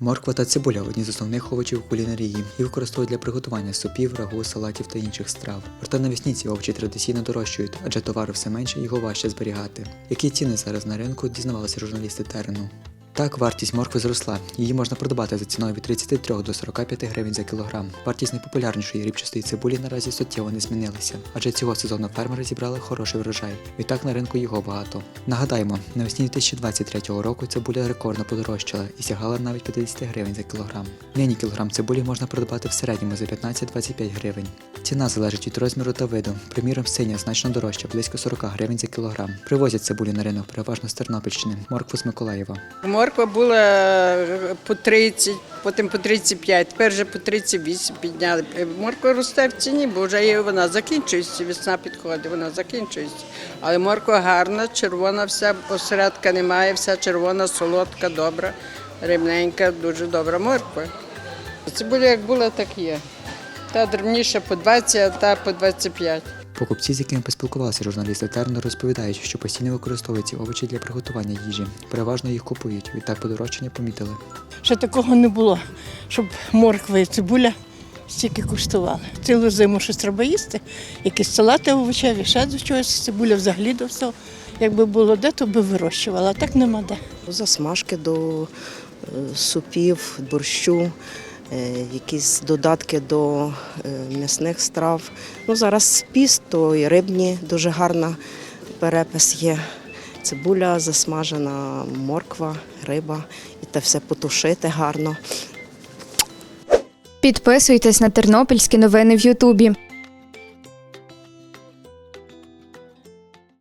Морква та цибуля одні з основних овочів кулінарії. Їх використовують для приготування супів, рагу, салатів та інших страв. Проте навесні ці овочі традиційно дорожчують, адже товару все менше його важче зберігати. Які ціни зараз на ринку дізнавалися журналісти терену. Так, вартість моркви зросла. Її можна продавати за ціною від 33 до 45 гривень за кілограм. Вартість найпопулярнішої ріпчастої цибулі наразі суттєво не змінилася, адже цього сезону фермери зібрали хороший врожай. Відтак на ринку його багато. Нагадаємо, навесні 2023 року цибуля рекордно подорожчала і сягала навіть 50 гривень за кілограм. Нині кілограм цибулі можна продавати в середньому за 15-25 гривень. Ціна залежить від розміру та виду. Приміром, синя значно дорожча, близько 40 гривень за кілограм. Привозять цибулю на ринок переважно з Тернопільщини, моркву з Миколаєва. Морква була е, по 30, потім по 35, тепер вже по 38 підняли. Е, Морква росте в ціні, бо вже вона закінчується, весна підходить, вона закінчується. Але морква гарна, червона, вся осередка немає, вся червона, солодка, добра, рівненька, дуже добра морква. Цибуля як була, так є. Та дрібніша по 20, та по 25. Покупці, з якими поспілкувалися журналісти Терну, розповідають, що постійно використовують ці овочі для приготування їжі. Переважно їх купують, відтак подорожчання помітили. Ще такого не було, щоб морква і цибуля стільки коштували. Цілу зиму щось треба їсти, якісь салати овочеві, ще до чогось, цибуля взагалі до всього. Якби було де, то би вирощувала, а так нема де. Засмажки до е, супів, борщу, якісь додатки до е, м'ясних страв. Ну, зараз піст, то і рибні дуже гарна перепис є. Цибуля засмажена, морква, риба, і те все потушити гарно. Підписуйтесь на тернопільські новини в Ютубі.